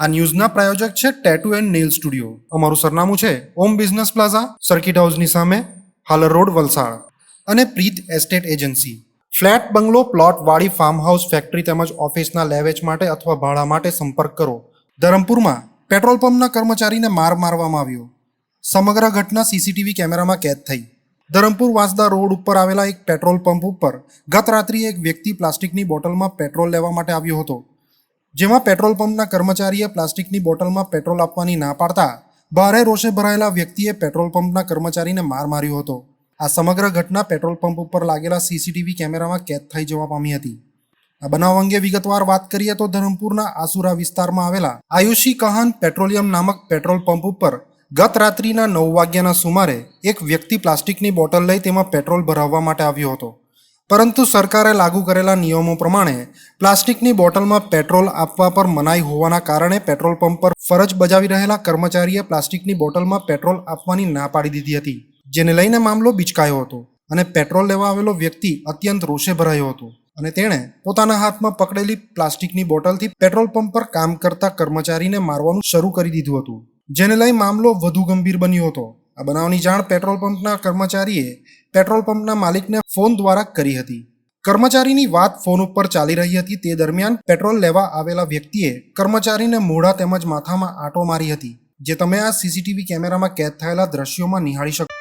આ ન્યૂઝના પ્રાયોજક છે tattoo and nail studio અમારું સરનામું છે ઓમ બિઝનેસ પ્લાઝા સર્કિટ હાઉસની સામે, હાલર રોડ, વલસાડ. અને Preet estate agency flat, bungalow, plot, વાડી ફાર્મ હાઉસ ફેક્ટરી તેમજ ઓફિસના લેવેચ માટે અથવા ભાડા માટે સંપર્ક કરો. ધરમપુરમાં પેટ્રોલ પંપના કર્મચારીને માર મારવામાં આવ્યો. સમગ્ર ઘટના સીસીટીવી કેમેરામાં કેદ થઈ. ધરમપુર વાંસદા રોડ ઉપર આવેલા એક પેટ્રોલ પંપ ઉપર ગત રાત્રિએ એક વ્યક્તિ પ્લાસ્ટિકની બોટલમાં પેટ્રોલ લેવા માટે આવ્યો હતો. જેમાં પેટ્રોલ પંપના કર્મચારીએ પ્લાસ્ટિકની બોટલમાં પેટ્રોલ આપવાની ના પાડતા ભારે રોષે ભરાયેલા વ્યક્તિએ પેટ્રોલ પંપના કર્મચારીને માર માર્યો હતો. આ સમગ્ર ઘટના પેટ્રોલ પંપ ઉપર લાગેલા સીસીટીવી કેમેરામાં કેદ થઈ જવા પામી હતી. આ બનાવ અંગે વિગતવાર વાત કરીએ તો ધરમપુરના આસુરા વિસ્તારમાં આવેલા આયુષી કહાન પેટ્રોલિયમ નામક પેટ્રોલ પંપ ઉપર ગત રાત્રિના નવ વાગ્યાના સુમારે એક વ્યક્તિ પ્લાસ્ટિકની બોટલ લઈ તેમાં પેટ્રોલ ભરાવવા માટે આવ્યો હતો. પરંતુ સરકારે લાગુ કરેલા નિયમો પ્રમાણે પ્લાસ્ટિકની બોટલમાં પેટ્રોલ આપવા પર મનાઈ હોવાના કારણે પેટ્રોલ પંપ પર ફરજ બજાવી રહેલા કર્મચારીએ પ્લાસ્ટિકની બોટલમાં પેટ્રોલ આપવાની ના પાડી દીધી હતી, જેને લઈને મામલો બિચકાયો હતો અને પેટ્રોલ લેવા આવેલો વ્યક્તિ અત્યંત રોષે ભરાયો હતો અને તેણે પોતાના હાથમાં પકડેલી પ્લાસ્ટિકની બોટલથી પેટ્રોલ પંપ પર કામ કરતા કર્મચારીને મારવાનું શરૂ કરી દીધું હતું, જેને લઈ મામલો વધુ ગંભીર બન્યો હતો. આ બનાવની જાણ પેટ્રોલ પંપના કર્મચારીએ પેટ્રોલ પંપના માલિકને ફોન દ્વારા કરી હતી. કર્મચારીની વાત ફોન ઉપર ચાલી રહી હતી. તે દરમિયાન પેટ્રોલ લેવા આવેલા વ્યક્તિએ કર્મચારીને મોઢા તેમજ માથામાં આંટો મારી હતી, જે તમે આ સીસીટીવી કેમેરામાં કેદ થયેલા દ્રશ્યોમાં નિહાળી શકો